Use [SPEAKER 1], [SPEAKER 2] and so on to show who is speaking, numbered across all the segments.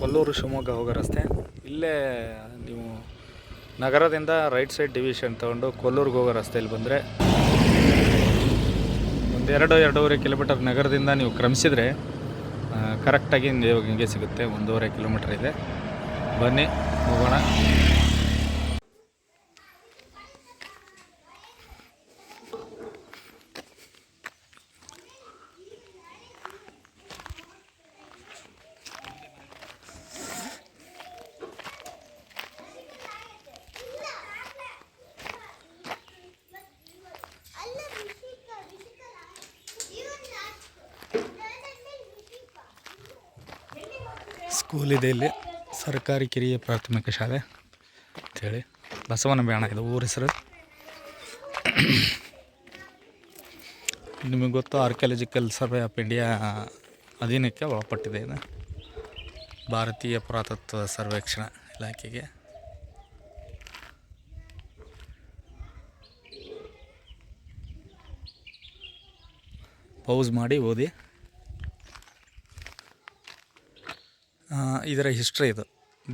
[SPEAKER 1] ಕೊಲ್ಲೂರು ಶಿವಮೊಗ್ಗ ಹೋಗೋ ರಸ್ತೆ. ಇಲ್ಲೇ ನೀವು ನಗರದಿಂದ ರೈಟ್ ಸೈಡ್ ಡಿವಿಷನ್ ತೊಗೊಂಡು ಕೊಲ್ಲೂರಿಗೆ ಹೋಗೋ ರಸ್ತೆಯಲ್ಲಿ ಬಂದರೆ ಒಂದೆರಡು ಎರಡೂವರೆ ಕಿಲೋಮೀಟರ್ ನಗರದಿಂದ ನೀವು ಕ್ರಮಿಸಿದರೆ ಕರೆಕ್ಟಾಗಿ ನೀವು ಹಿಂಗೆ ಸಿಗುತ್ತೆ. ಒಂದೂವರೆ ಕಿಲೋಮೀಟರ್ ಇದೆ. ಬನ್ನಿ, ಹೋಗೋಣ. ಸ್ಕೂಲ್ ಇದೆ ಇಲ್ಲಿ. ಸರ್ಕಾರಿ ಕಿರಿಯ ಪ್ರಾಥಮಿಕ ಶಾಲೆ ಅಂಥೇಳಿ ಬಸವನ ಬ್ಯಾಣ ಇದು ಊರ ಹೆಸರು. ನಿಮಗೆ ಗೊತ್ತು ಆರ್ಕಿಯಾಲಜಿಕಲ್ ಸರ್ವೆ ಆಫ್ ಇಂಡಿಯಾ ಅಧೀನಕ್ಕೆ ಒಳಪಟ್ಟಿದೆ ಇದು. ಭಾರತೀಯ ಪುರಾತತ್ವ ಸರ್ವೇಕ್ಷಣ ಇಲಾಖೆಗೆ. ಪೌಸ್ ಮಾಡಿ ಓದಿ ಆ, ಇದರ ಹಿಸ್ಟ್ರಿ ಇದು.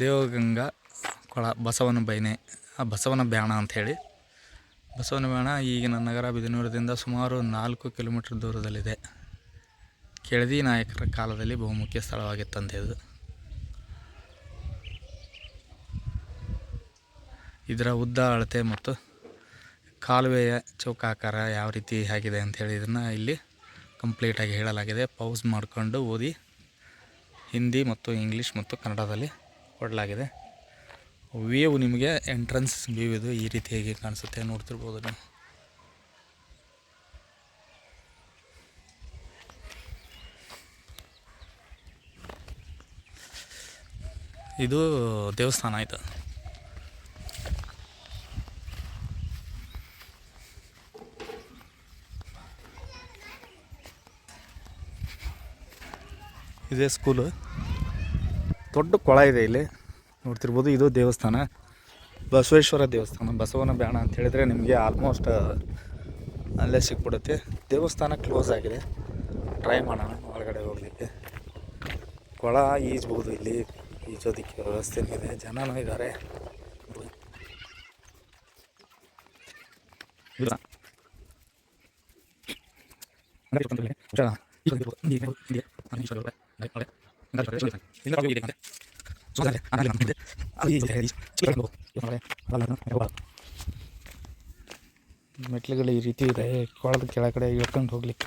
[SPEAKER 1] ದೇವಗಂಗಾ, ಕೊಳ, ಬಸವನ ಬೈನೆ, ಆ, ಬಸವನ ಬ್ಯಾಣ ಅಂಥೇಳಿ ಬಸವನ ಬ್ಯಾಣ ಈಗಿನ ನಗರ ಬಿದನೂರದಿಂದ ಸುಮಾರು ನಾಲ್ಕು ಕಿಲೋಮೀಟ್ರ್ ದೂರದಲ್ಲಿದೆ. ಕೆಳದಿ ನಾಯಕರ ಕಾಲದಲ್ಲಿ ಬಹುಮುಖ್ಯ ಸ್ಥಳವಾಗಿತ್ತಂತೆ ಇದು ಇದರ ಉದ್ದ, ಅಳತೆ ಮತ್ತು ಕಾಲುವೆಯ ಚೌಕಾಕಾರ ಯಾವ ರೀತಿ ಆಗಿದೆ ಅಂಥೇಳಿ ಇದನ್ನು ಇಲ್ಲಿ ಕಂಪ್ಲೀಟಾಗಿ ಹೇಳಲಾಗಿದೆ. ಪೌಸ್ ಮಾಡಿಕೊಂಡು ಓದಿ ಹಿಂದಿ ಮತ್ತು ಇಂಗ್ಲೀಷ್ ಮತ್ತು ಕನ್ನಡದಲ್ಲಿ ಕೊಡಲಾಗಿದೆ. ವ್ಯೂ ನಿಮಗೆ ಎಂಟ್ರೆನ್ಸ್ ವ್ಯೂ ಇದು ಈ ರೀತಿಯಾಗಿ ಕಾಣಿಸುತ್ತೆ ನೋಡ್ತಿರ್ಬೋದು ನೀವು. ಇದು ದೇವಸ್ಥಾನ ಆಯಿತು. ಇದೇ ಸ್ಕೂಲು. ದೊಡ್ಡ ಕೊಳ ಇದೆ ಇಲ್ಲಿ. ನೋಡ್ತಿರ್ಬೋದು ಇದು ದೇವಸ್ಥಾನ. ಬಸವೇಶ್ವರ ದೇವಸ್ಥಾನ. ಬಸವನ ಬ್ಯಾಣ ಅಂತ ಹೇಳಿದ್ರೆ ನಿಮಗೆ ಆಲ್ಮೋಸ್ಟ್ ಅಲ್ಲೇ ಸಿಕ್ಬಿಡುತ್ತೆ. ದೇವಸ್ಥಾನ ಕ್ಲೋಸ್ ಆಗಿದೆ. ಟ್ರೈ ಮಾಡೋಣ ಒಳಗಡೆ ಹೋಗಲಿಕ್ಕೆ. ಕೊಳ ಈಜ್ಬೋದು ಇಲ್ಲಿ. ಈಜೋದಕ್ಕೆ ವ್ಯವಸ್ಥೆನೂ ಇದೆ. ಜನನೂ ಇದ್ದಾರೆ ಇಲ್ಲ. ಮೆಟ್ಲುಗಳು ಈ ರೀತಿ ಇದೆ ಕೊಳದ ಕೆಳಗಡೆ ಇಳ್ಕೊಂಡು ಹೋಗ್ಲಿಕ್ಕೆ.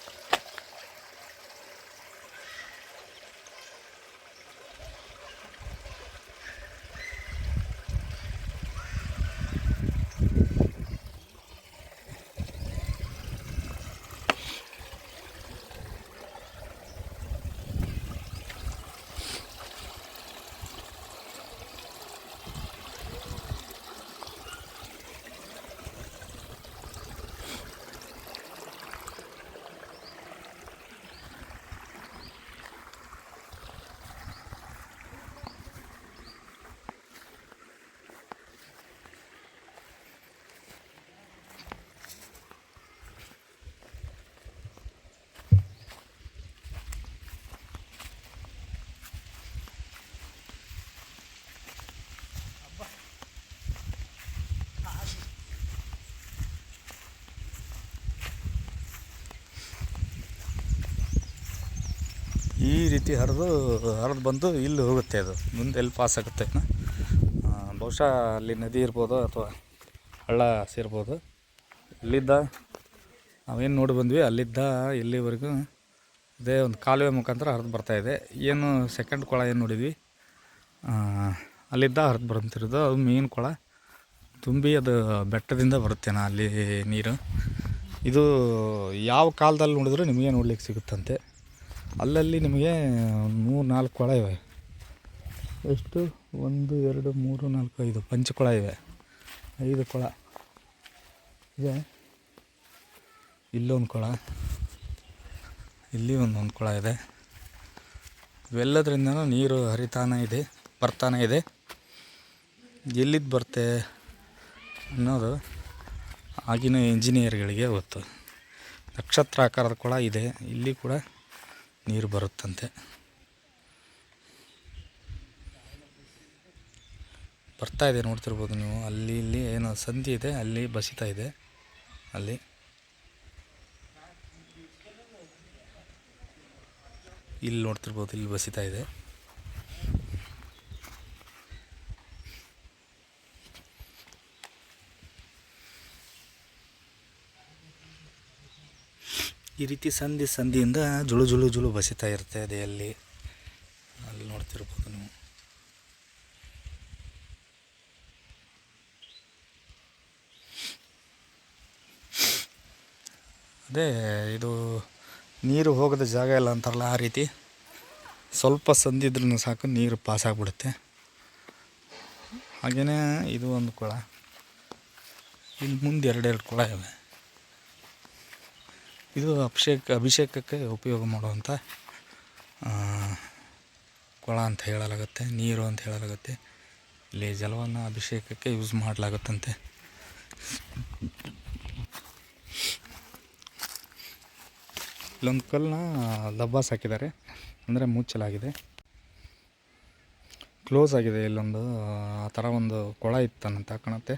[SPEAKER 1] ಈ ರೀತಿ ಹರಿದು ಹರಿದು ಬಂದು ಇಲ್ಲಿ ಹೋಗುತ್ತೆ ಅದು. ಮುಂದೆ ಎಲ್ಲಿ ಪಾಸ್ ಆಗುತ್ತೆ? ಬಹುಶಃ ಅಲ್ಲಿ ನದಿ ಇರ್ಬೋದು ಅಥವಾ ಹಳ್ಳ ಸೇರ್ಬೋದು. ಇಲ್ಲಿದ್ದ ನಾವೇನು ನೋಡಿ ಬಂದ್ವಿ, ಅಲ್ಲಿದ್ದ ಇಲ್ಲಿವರೆಗೂ ಇದೇ ಒಂದು ಕಾಲುವೆ ಮುಖಾಂತರ ಹರಿದು ಬರ್ತಾಯಿದೆ ಏನು ಸೆಕೆಂಡ್ ಕೊಳ ಏನು ನೋಡಿದ್ವಿ? ಅಲ್ಲಿದ್ದ ಹರಿದು ಬರ್ತಿರೋದು ಅದು ಮೇನ್ ಕೊಳ. ತುಂಬಿ ಅದು ಬೆಟ್ಟದಿಂದ ಬರುತ್ತೆ ನಾ ಅಲ್ಲಿ ನೀರು. ಇದು ಯಾವ ಕಾಲದಲ್ಲಿ ನೋಡಿದ್ರೂ ನಿಮಗೆ ನೋಡ್ಲಿಕ್ಕೆ ಸಿಗುತ್ತಂತೆ. ಅಲ್ಲಲ್ಲಿ ನಿಮಗೆ ಮೂರು ನಾಲ್ಕು ಕೊಳ ಇವೆ. ಎಷ್ಟು? ಒಂದು, ಎರಡು, ಮೂರು, ನಾಲ್ಕು, ಐದು. ಪಂಚಕೊಳ ಇವೆ. ಐದು ಕೊಳ. ಇದೆ? ಇಲ್ಲೊಂದು ಕೊಳ. ಇಲ್ಲಿ ಒಂದೊಂದು ಕೊಳ ಇದೆ. ಇವೆಲ್ಲದರಿಂದನೂ ನೀರು ಹರಿತಾನೆ ಇದೆ, ಬರ್ತಾನೆ ಇದೆ. ಎಲ್ಲಿದ್ದು ಬರುತ್ತೆ ಅನ್ನೋದು ಆಗಿನ ಇಂಜಿನಿಯರ್ಗಳಿಗೆ ಗೊತ್ತು. ನಕ್ಷತ್ರ ಆಕಾರದ ಕೊಳ ಇದೆ. ಇಲ್ಲಿ ಕೂಡ ನೀರು ಬರುತ್ತಂತೆ. ಬರ್ತಾ ಇದೆ ನೋಡ್ತಿರ್ಬೋದು ನೀವು. ಅಲ್ಲಿ ಇಲ್ಲಿ ಏನೋ ಸಂಧಿ ಇದೆ, ಅಲ್ಲಿ ಬಸಿತಾ ಇದೆ. ಅಲ್ಲಿ. ಇಲ್ಲಿ ನೋಡ್ತಿರ್ಬೋದು, ಇಲ್ಲಿ ಬಸಿತಾ ಇದೆ. ಈ ರೀತಿ ಸಂಧಿ ಸಂಧಿಯಿಂದ ಜುಳು ಜುಳು ಜುಳು ಬಸಿತಾ ಇರುತ್ತೆ ಅದೇ ಅಲ್ಲಿ ಅಲ್ಲಿ ನೋಡ್ತಿರ್ಬೋದು ನೀವು. ಅದೇ ಇದು ನೀರು ಹೋಗದ ಜಾಗ ಇಲ್ಲ ಅಂತಾರಲ್ಲ ಆ ರೀತಿ. ಸ್ವಲ್ಪ ಸಂದಿದ್ರೂ ಸಾಕು, ನೀರು ಪಾಸ್ ಆಗಿಬಿಡುತ್ತೆ. ಹಾಗೆಯೇ ಇದು ಒಂದು ಕೊಳ. ಇಲ್ಲಿ ಮುಂದೆ ಎರಡೆರಡು ಕೊಳ ಇವೆ. ಇದು ಅಭಿಷೇಕ, ಅಭಿಷೇಕಕ್ಕೆ ಉಪಯೋಗ ಮಾಡುವಂಥ ಕೊಳ ಅಂತ ಹೇಳಲಾಗುತ್ತೆ, ನೀರು ಅಂತ ಹೇಳಲಾಗುತ್ತೆ. ಇಲ್ಲಿ ಜಲವನ್ನು ಅಭಿಷೇಕಕ್ಕೆ ಯೂಸ್ ಮಾಡಲಾಗುತ್ತಂತೆ. ಇಲ್ಲೊಂದು ಕಲ್ಲನ್ನ ದಬ್ಬಾಸ್ ಹಾಕಿದ್ದಾರೆ, ಅಂದರೆ ಮುಚ್ಚಲಾಗಿದೆ. ಕ್ಲೋಸ್ ಆಗಿದೆ ಇಲ್ಲೊಂದು, ಆ ಥರ ಒಂದು ಕೊಳ ಇತ್ತಂತ ಕಾಣುತ್ತೆ.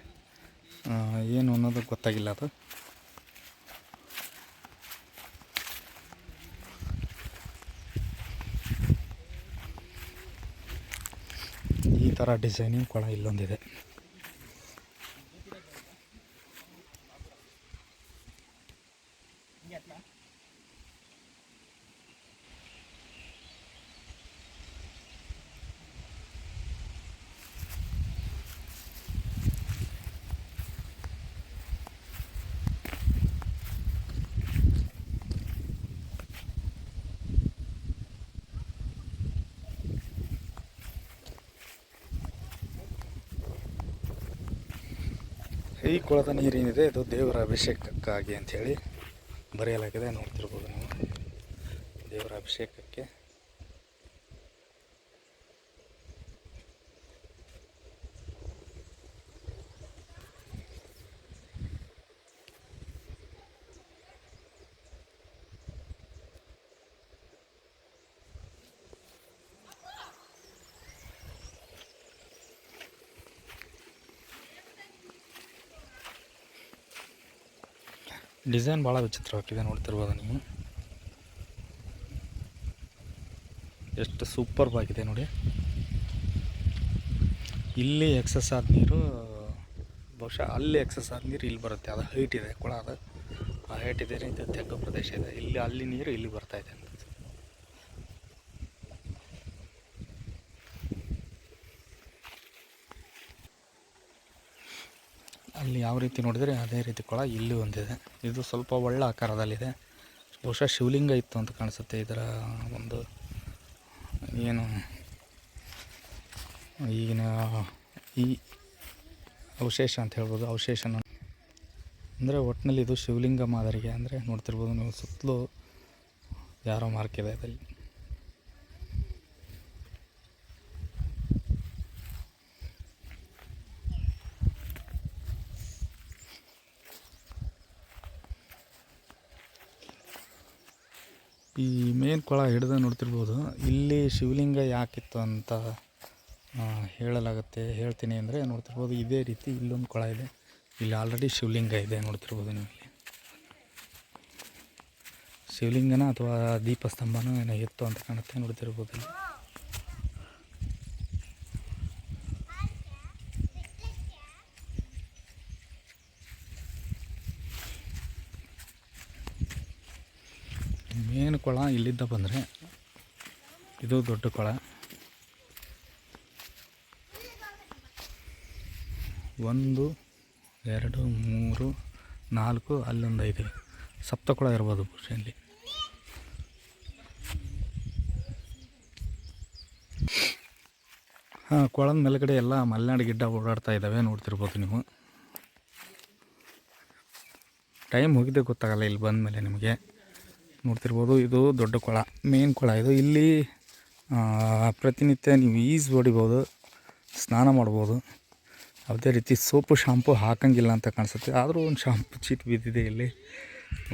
[SPEAKER 1] ಏನು ಅನ್ನೋದು ಗೊತ್ತಾಗಿಲ್ಲ ಅದು ಈ ಥರ ಡಿಸೈನಿಂಗ್ ಕೊಳ ಇಲ್ಲೊಂದಿದೆ. ಈ ಕೊಳದ ನೀರೇನಿದೆ. ಇದು ದೇವರ ಅಭಿಷೇಕಕ್ಕಾಗಿ ಅಂಥೇಳಿ ಬರೆಯಲಾಗಿದೆ. ನೋಡ್ತಿರ್ಬೋದು ನಾವು. ದೇವರ ಅಭಿಷೇಕಕ್ಕೆ ಡಿಸೈನ್ ಭಾಳ ವಿಚಿತ್ರವಾಗಿದೆ ನೋಡ್ತಿರ್ಬೋದು ನೀವು? ಎಷ್ಟು ಸೂಪರ್ಬ್ ಆಗಿದೆ ನೋಡಿ. ಇಲ್ಲಿ ಎಕ್ಸಸ್ ಆದ ನೀರು, ಬಹುಶಃ ಅಲ್ಲಿ ಎಕ್ಸಸ್ ಆದ ನೀರು ಇಲ್ಲಿ ಬರುತ್ತೆ. ಅದು ಹೈಟ್ ಇದೆ, ಕೊಳ ಅದು. ಆ ಹೈಟ್ ಇದೆ ತೆಗ್ಗು ಪ್ರದೇಶ ಇದೆ. ಇಲ್ಲಿ ಅಲ್ಲಿ ನೀರು, ಇಲ್ಲಿ ಬರ್ತಾ ಇದೆ ಅಂತ ಅಲ್ಲಿ ಯಾವ ರೀತಿ ನೋಡಿದರೆ ಅದೇ ರೀತಿ ಕೊಳ ಇಲ್ಲಿ ಒಂದಿದೆ. ಇದು ಸ್ವಲ್ಪ ಒಳ್ಳೆ ಆಕಾರದಲ್ಲಿದೆ. ಬಹುಶಃ ಶಿವಲಿಂಗ ಇತ್ತು ಅಂತ ಕಾಣಿಸುತ್ತೆ. ಇದರ ಒಂದು ಏನು ಈಗಿನ ಈ ಅವಶೇಷ ಅಂತ ಹೇಳ್ಬೋದು. ಅವಶೇಷನ ಅಂದರೆ ಒಟ್ಟಿನಲ್ಲಿ ಇದು ಶಿವಲಿಂಗ ಮಾದರಿಗೆ ಅಂದರೆ ನೋಡ್ತಿರ್ಬೋದು ನೀವು ಸುತ್ತಲೂ ಯಾರೋ ಮಾರ್ಕ್ ಇದೆ ಅದಲ್ಲಿ ಈ ಮೇನ್ ಕೊಳ ಹಿಡಿದು ನೋಡ್ತಿರ್ಬೋದು. ಇಲ್ಲಿ ಶಿವಲಿಂಗ ಯಾಕಿತ್ತು ಅಂತ ಹೇಳಲಾಗುತ್ತೆ, ಹೇಳ್ತೀನಿ ಅಂದರೆ ನೋಡ್ತಿರ್ಬೋದು. ಇದೇ ರೀತಿ ಇಲ್ಲೊಂದು ಕೊಳ ಇದೆ. ಇಲ್ಲಿ ಆಲ್ರೆಡಿ ಶಿವಲಿಂಗ ಇದೆ ನೋಡ್ತಿರ್ಬೋದು ನೀವು ಶಿವಲಿಂಗನ ಅಥವಾ ದೀಪಸ್ತಂಭನೋ ಏನೋ ಇತ್ತು ಅಂತ ಕಾಣುತ್ತೆ ನೋಡ್ತಿರ್ಬೋದು ಕೊಳ ಇಲ್ಲಿದ್ದ ಬಂದರೆ ಇದು ದೊಡ್ಡ ಕೊಳ. ಒಂದು, ಎರಡು, ಮೂರು, ನಾಲ್ಕು, ಅಲ್ಲೊಂದು ಐದು. ಸಪ್ತಕೊಳ ಇರ್ಬೋದು ಬಹುಶಃ ಇಲ್ಲಿ. ಹಾಂ, ಕೊಳದ ಮೇಲ್ಗಡೆ ಎಲ್ಲ ಮಲೆನಾಡು ಗಿಡ್ಡ ಓಡಾಡ್ತಾ ಇದ್ದಾವೆ ನೋಡ್ತಿರ್ಬೋದು ನೀವು. ಟೈಮ್ ಹೋಗಿದ್ದೆ ಗೊತ್ತಾಗಲ್ಲ, ಇಲ್ಲಿ ಬಂದ ಮೇಲೆ ನಿಮಗೆ. ನೋಡ್ತಿರ್ಬೋದು, ಇದು ದೊಡ್ಡ ಕೊಳ ಮೇನ್ ಕೊಳ ಇದು. ಇಲ್ಲಿ ಪ್ರತಿನಿತ್ಯ ನೀವು ಈಜು ಹೊಡಿಬೋದು, ಸ್ನಾನ ಮಾಡ್ಬೋದು. ಯಾವುದೇ ರೀತಿ ಸೋಪು, ಶಾಂಪು ಹಾಕಂಗಿಲ್ಲ ಅಂತ ಕಾಣಿಸುತ್ತೆ. ಆದರೂ ಒಂದು ಶಾಂಪು ಚೀಟ್ ಬಿದ್ದಿದೆ ಇಲ್ಲಿ.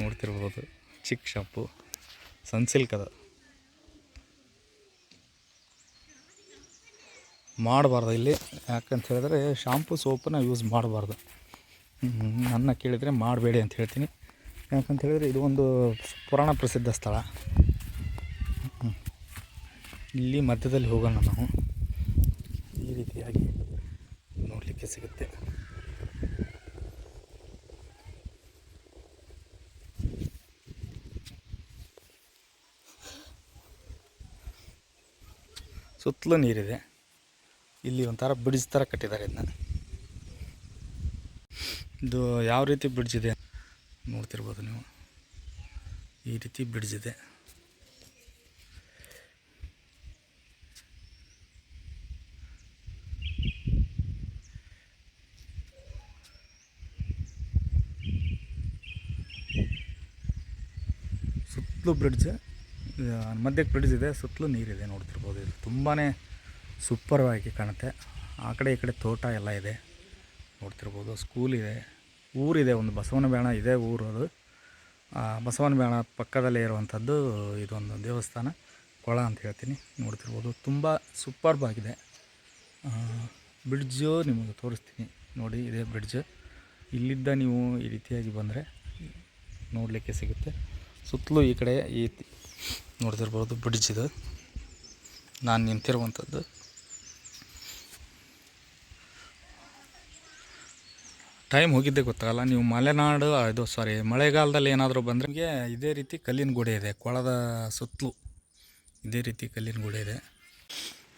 [SPEAKER 1] ನೋಡ್ತಿರ್ಬೋದು ಚಿಕ್ಕ ಶಾಂಪು ಸನ್ಸಿಲ್ಕ್ ಅದ. ಮಾಡಬಾರ್ದು ಇಲ್ಲಿ. ಯಾಕಂತ ಹೇಳಿದ್ರೆ, ಶಾಂಪು, ಸೋಪನ್ನ ಯೂಸ್ ಮಾಡಬಾರ್ದು. ನನ್ನ ಕೇಳಿದರೆ ಮಾಡಬೇಡಿ ಅಂತ ಹೇಳ್ತೀನಿ. ಯಾಕಂತ ಹೇಳಿದ್ರೆ ಇದು ಒಂದು ಪುರಾಣ ಪ್ರಸಿದ್ಧ ಸ್ಥಳ. ಇಲ್ಲಿ ಮಧ್ಯದಲ್ಲಿ ಹೋಗೋಣ ನಾವು. ಈ ರೀತಿಯಾಗಿ ನೋಡಲಿಕ್ಕೆ ಸಿಗುತ್ತೆ. ಸುತ್ತಲೂ ನೀರಿದೆ. ಇಲ್ಲಿ ಒಂಥರ ಬ್ರಿಡ್ಜ್ ಥರ ಕಟ್ಟಿದ್ದಾರೆ ಇದನ್ನ ಇದು ಯಾವ ರೀತಿ ಬ್ರಿಡ್ಜ್ ಇದೆ ನೋಡ್ತಿರ್ಬೋದು ನೀವು ಈ ರೀತಿ ಬ್ರಿಡ್ಜ್ ಇದೆ ಸುತ್ತಲೂ ಬ್ರಿಡ್ಜ್ ಮಧ್ಯಕ್ಕೆ ಬ್ರಿಡ್ಜ್ ಇದೆ, ಸುತ್ತಲೂ ನೀರಿದೆ ನೋಡ್ತಿರ್ಬೋದು. ಇದು ತುಂಬಾ ಸೂಪರ್ವಾಗಿ ಕಾಣುತ್ತೆ. ಆ ಕಡೆ ಈ ಕಡೆ ತೋಟ ಎಲ್ಲ ಇದೆ ನೋಡ್ತಿರ್ಬೋದು. ಸ್ಕೂಲ್ ಇದೆ, ಊರಿದೆ, ಒಂದು ಬಸವನ ಬೇಣ ಇದೆ ಊರು ಅದು. ಬಸವನ ಬೇಣ ಪಕ್ಕದಲ್ಲೇ ಇರುವಂಥದ್ದು ಇದೊಂದು ದೇವಸ್ಥಾನ. ಕೊಳ ಅಂತ ಹೇಳ್ತೀನಿ. ನೋಡ್ತಿರ್ಬೋದು. ತುಂಬ ಸೂಪರ್ಬ್ ಆಗಿದೆ. ಬ್ರಿಡ್ಜು ನಿಮಗೆ ತೋರಿಸ್ತೀನಿ. ನೋಡಿ, ಇದೇ ಬ್ರಿಡ್ಜ್ ಇಲ್ಲಿದ್ದ ನೀವು ಈ ರೀತಿಯಾಗಿ ಬಂದರೆ ನೋಡಲಿಕ್ಕೆ ಸಿಗುತ್ತೆ. ಸುತ್ತಲೂ ಈ ಕಡೆ ಈ ನೋಡ್ತಿರ್ಬೋದು ಬ್ರಿಡ್ಜ್ ಇದು. ನಾನು ನಿಂತಿರುವಂಥದ್ದು. ಟೈಮ್ ಹೋಗಿದ್ದೆ ಗೊತ್ತಾಗಲ್ಲ. ನೀವು ಮಲೆನಾಡು ಇದು ಸಾರಿ ಮಳೆಗಾಲದಲ್ಲಿ ಏನಾದರೂ ಬಂದರೆ ನಿಮಗೆ ಇದೇ ರೀತಿ ಕಲ್ಲಿನ ಗುಡಿ ಇದೆ ಕೊಳದ ಸುತ್ತಲೂ ಇದೇ ರೀತಿ ಕಲ್ಲಿನ ಗುಡಿ ಇದೆ.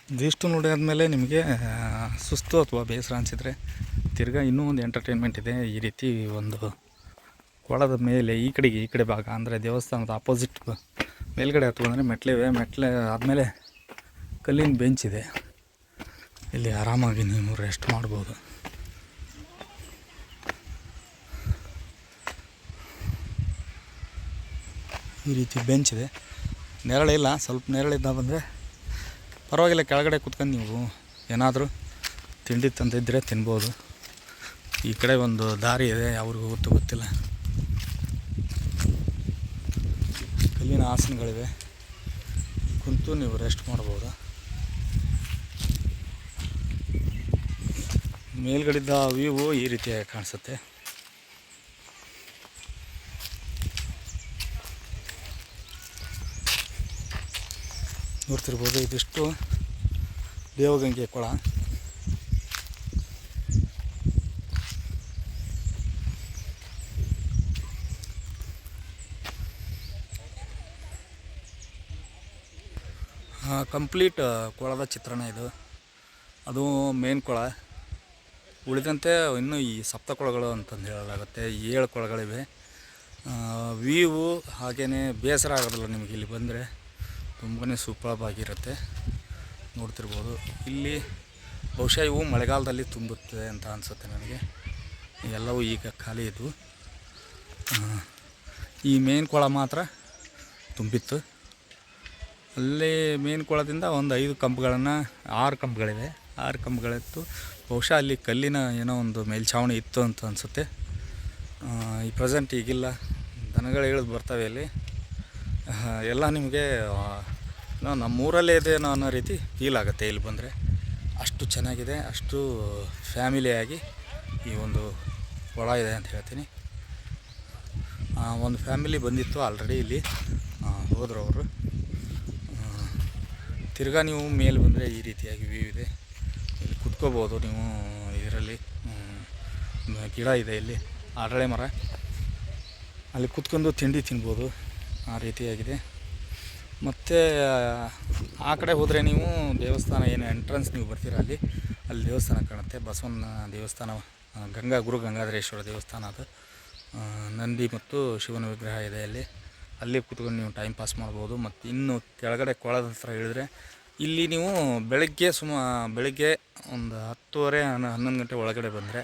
[SPEAKER 1] ಇದಿಷ್ಟು ನೋಡಿದ್ಮೇಲೆ ನಿಮಗೆ ಆ, ಸುಸ್ತು ಅಥವಾ ಬೇಸರ ಅನಿಸಿದರೆ ತಿರ್ಗಾ ಇನ್ನೂ ಒಂದು ಎಂಟರ್ಟೈನ್ಮೆಂಟ್ ಇದೆ ಈ ರೀತಿ ಒಂದು ಕೊಳದ ಮೇಲೆ ಈ ಕಡೆಗೆ ಈ ಕಡೆ ಭಾಗ ಅಂದರೆ ದೇವಸ್ಥಾನದ ಆಪೋಸಿಟ್ ಮೇಲ್ಗಡೆ ಅಂದರೆ ಮೆಟ್ಲಿವೆ ಮೆಟ್ಲೆ ಆದಮೇಲೆ ಕಲ್ಲಿನ ಬೆಂಚ್ ಇದೆ. ಇಲ್ಲಿ ಆರಾಮಾಗಿ ನೀವು ರೆಸ್ಟ್ ಮಾಡ್ಬೋದು. ಈ ರೀತಿ ಬೆಂಚ್ ಇದೆ. ನೆರಳಿಲ್ಲ ಸ್ವಲ್ಪ ನೆರಳಿದ್ದ ಬಂದರೆ ಪರವಾಗಿಲ್ಲ, ಕೆಳಗಡೆ ಕೂತ್ಕೊಂಡು ನೀವು ಏನಾದರೂ ತಿಂಡಿ ತಂದಿದ್ದರೆ ತಿನ್ಬೋದು. ಈ ಕಡೆ ಒಂದು ದಾರಿ ಇದೆ, ಯಾವ್ರಿಗೂ ಗೊತ್ತು, ಗೊತ್ತಿಲ್ಲ. ಕಲ್ಲಿನ ಆಸನಗಳಿವೆ. ಕುಂತು ನೀವು ರೆಸ್ಟ್ ಮಾಡ್ಬೋದು? ಮೇಲ್ಗಡೆದ ವ್ಯೂವು ಈ ರೀತಿಯಾಗಿ ಕಾಣಿಸುತ್ತೆ. ನೋಡ್ತಿರ್ಬೋದು, ಇದಿಷ್ಟು ದೇವಗಂಗೆ ಕೊಳ. ಕಂಪ್ಲೀಟ್ ಕೊಳದ ಚಿತ್ರಣ ಇದು. ಅದು ಮೇನ್ ಕೊಳ. ಉಳಿದಂತೆ ಇನ್ನೂ ಈ ಸಪ್ತ ಕೊಳಗಳು ಅಂತಂದು ಹೇಳಲಾಗುತ್ತೆ. ಏಳು ಕೊಳಗಳಿವೆ. ವೀವು ಹಾಗೆಯೇ ಬೇಸರ ಆಗೋದಿಲ್ಲ ನಿಮಗೆ ಇಲ್ಲಿ ಬಂದರೆ. ತುಂಬಾ ಸೂಪರ್ ಆಗಿರುತ್ತೆ. ನೋಡ್ತಿರ್ಬೋದು. ಇಲ್ಲಿ ಬಹುಶಃ ಇವು ಮಳೆಗಾಲದಲ್ಲಿ ತುಂಬುತ್ತೆ ಅಂತ ಅನಿಸುತ್ತೆ ನನಗೆ. ಎಲ್ಲವೂ ಈಗ ಖಾಲಿ ಇದ್ವು. ಈ ಮೇನ್ ಕೊಳ ಮಾತ್ರ ತುಂಬಿತ್ತು. ಅಲ್ಲಿ ಮೇನ್ ಕೊಳದಿಂದ ಒಂದು ಐದು ಕಂಬಗಳನ್ನು ಆರು ಕಂಬಗಳಿವೆ. ಆರು ಕಂಬಗಳಿತ್ತು. ಬಹುಶಃ ಅಲ್ಲಿ ಕಲ್ಲಿನ ಏನೋ ಒಂದು ಮೇಲ್ಛಾವಣಿ ಇತ್ತು ಅಂತ ಅನಿಸುತ್ತೆ. ಈ ಪ್ರೆಸೆಂಟ್ ಈಗಿಲ್ಲ. ದನಗಳು ಇಳಿದು ಬರ್ತವೆ ಇಲ್ಲಿ. ಎಲ್ಲ ನಿಮಗೆ ನಾವು ನಮ್ಮೂರಲ್ಲೇ ಇದೇನೋ ಅನ್ನೋ ರೀತಿ ಫೀಲ್ ಆಗುತ್ತೆ ಇಲ್ಲಿ ಬಂದರೆ. ಅಷ್ಟು ಚೆನ್ನಾಗಿದೆ, ಅಷ್ಟು ಫ್ಯಾಮಿಲಿಯಾಗಿ ಈ ಒಂದು ಹೊಳ ಇದೆ ಅಂತ ಹೇಳ್ತೀನಿ. ಒಂದು ಫ್ಯಾಮಿಲಿ ಬಂದಿತ್ತು ಆಲ್ರೆಡಿ ಇಲ್ಲಿ. ಹೋದ್ರು ಅವರು. ತಿರ್ಗಾ ನೀವು ಮೇಲೆ ಬಂದರೆ ಈ ರೀತಿಯಾಗಿ ವ್ಯೂ ಇದೆ. ಇಲ್ಲಿ ಕುತ್ಕೋಬೋದು ನೀವು ಇದರಲ್ಲಿ. ಗಿಡ ಇದೆ ಇಲ್ಲಿ ಆಡಳೆ ಮರ. ಅಲ್ಲಿ ಕುತ್ಕೊಂಡು ತಿಂಡಿ ತಿನ್ಬೋದು. ಆ ರೀತಿಯಾಗಿದೆ. ಮತ್ತು, ಆ ಕಡೆ ಹೋದರೆ ನೀವು ದೇವಸ್ಥಾನ ಏನು ಎಂಟ್ರೆನ್ಸ್ ನೀವು ಬರ್ತೀರ ಅಲ್ಲಿ? ಅಲ್ಲಿ ದೇವಸ್ಥಾನ ಕಾಣುತ್ತೆ. ಬಸವನ ದೇವಸ್ಥಾನ ಗಂಗಾ, ಗುರು ಗಂಗಾಧರೇಶ್ವರ ದೇವಸ್ಥಾನ ಅದು. ನಂದಿ ಮತ್ತು ಶಿವನ ವಿಗ್ರಹ ಇದೆ ಅಲ್ಲಿ. ಅಲ್ಲಿ ಕೂತ್ಕೊಂಡು ನೀವು ಟೈಮ್ ಪಾಸ್ ಮಾಡ್ಬೋದು. ಮತ್ತು ಇನ್ನು ಕೆಳಗಡೆ ಕೊಳದ ಹತ್ರ ಇಳಿದ್ರೆ ಇಲ್ಲಿ ನೀವು ಬೆಳಗ್ಗೆ ಸುಮ, ಬೆಳಗ್ಗೆ ಒಂದು ಹತ್ತುವರೆ ಹನ್ನ ಹನ್ನೊಂದು ಗಂಟೆ ಒಳಗಡೆ ಬಂದರೆ,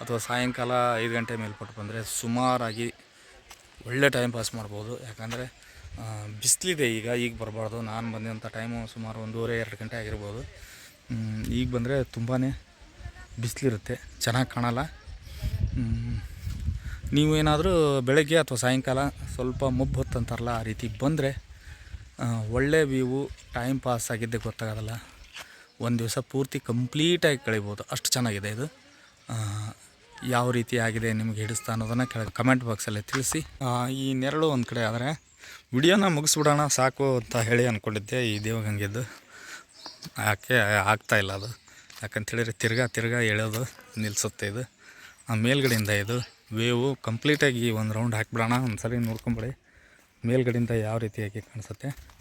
[SPEAKER 1] ಅಥವಾ ಸಾಯಂಕಾಲ ಐದು ಗಂಟೆ ಮೇಲ್ಪಟ್ಟು ಬಂದರೆ ಸುಮಾರಾಗಿ ಒಳ್ಳೆ ಟೈಮ್ ಪಾಸ್ ಮಾಡ್ಬೋದು. ಯಾಕಂದರೆ ಬಿಸಿಲಿದೆ ಈಗ ಈಗ ಬರಬಾರ್ದು. ನಾನು ಬಂದಂಥ ಟೈಮು ಸುಮಾರು ಒಂದೂವರೆ ಎರಡು ಗಂಟೆ ಆಗಿರ್ಬೋದು. ಈಗ ಬಂದರೆ ತುಂಬಾ ಬಿಸಿಲಿರುತ್ತೆ. ಚೆನ್ನಾಗಿ ಕಾಣಲ್ಲ. ಹ್ಮ್, ನೀವು ಏನಾದರೂ ಬೆಳಗ್ಗೆ ಅಥವಾ ಸಾಯಂಕಾಲ ಸ್ವಲ್ಪ ಮುಬ್ಬು ಹೊತ್ತಂತಾರಲ್ಲ ಆ ರೀತಿ ಬಂದರೆ ಒಳ್ಳೆ ವ್ಯೂವು ಟೈಮ್ ಪಾಸ್ ಆಗಿದ್ದೆ ಗೊತ್ತಾಗೋದಲ್ಲ ಒಂದು ದಿವಸ ಪೂರ್ತಿ ಕಂಪ್ಲೀಟಾಗಿ ಕಳಿಬೋದು. ಅಷ್ಟು ಚೆನ್ನಾಗಿದೆ ಇದು. ಯಾವ ರೀತಿ ಆಗಿದೆ ನಿಮಗೆ ಹಿಡಿಸ್ತಾ ಅನ್ನೋದನ್ನು ಕೆಳಗೆ ಕಮೆಂಟ್ ಬಾಕ್ಸಲ್ಲಿ ತಿಳಿಸಿ. ಈ ನೆರಳು ಒಂದು ಕಡೆ ಆದರೆ ವಿಡಿಯೋನ ಮುಗಿಸ್ಬಿಡೋಣ, ಸಾಕು ಅಂತ ಹೇಳಿ ಅಂದ್ಕೊಂಡಿದ್ದೆ ಈ ದೇವಗಂಗೆದ್ದು ಯಾಕೆ ಆಗ್ತಾ ಇಲ್ಲ ಅದು. ಯಾಕಂತೇಳಿದ್ರೆ ತಿರ್ಗಾ ತಿರ್ಗಾ ಎಳೆಯೋದು ನಿಲ್ಲಿಸುತ್ತೆ ಇದು. ಆ ಮೇಲ್ಗಡೆಯಿಂದ ಇದು ವೇವು ಕಂಪ್ಲೀಟಾಗಿ ಒಂದು ರೌಂಡ್ ಹಾಕ್ಬಿಡೋಣ. ಒಂದು ಸರಿ ನೋಡ್ಕೊಂಬಿಡಿ. ಮೇಲ್ಗಡೆಯಿಂದ ಯಾವ ರೀತಿಯಾಗಿ ಕಾಣಿಸುತ್ತೆ.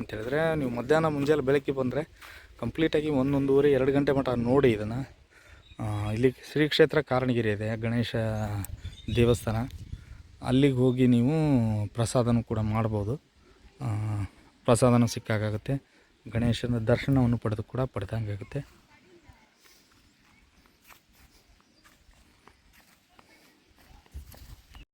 [SPEAKER 1] ಅಂತ ಹೇಳಿದ್ರೆ ನೀವು ಮಧ್ಯಾಹ್ನ ಮುಂಜಾನೆ ಬೆಳಗ್ಗೆ ಬಂದರೆ ಕಂಪ್ಲೀಟಾಗಿ ಒಂದೊಂದೂವರೆ, ಎರಡು ಗಂಟೆ ಮಟ್ಟ ನೋಡಿ ಇದನ್ನು. ಇಲ್ಲಿ ಶ್ರೀ ಕ್ಷೇತ್ರ ಕಾರಣಗಿರಿ ಇದೆ, ಗಣೇಶ ದೇವಸ್ಥಾನ. ಅಲ್ಲಿಗೆ ಹೋಗಿ ನೀವು ಪ್ರಸಾದನೂ ಕೂಡ ಮಾಡ್ಬೋದು. ಪ್ರಸಾದನೂ ಸಿಕ್ಕಾಗುತ್ತೆ ಗಣೇಶನ ದರ್ಶನವನ್ನು ಪಡೆದು ಕೂಡ ಪಡೆದಂಗಾಗುತ್ತೆ.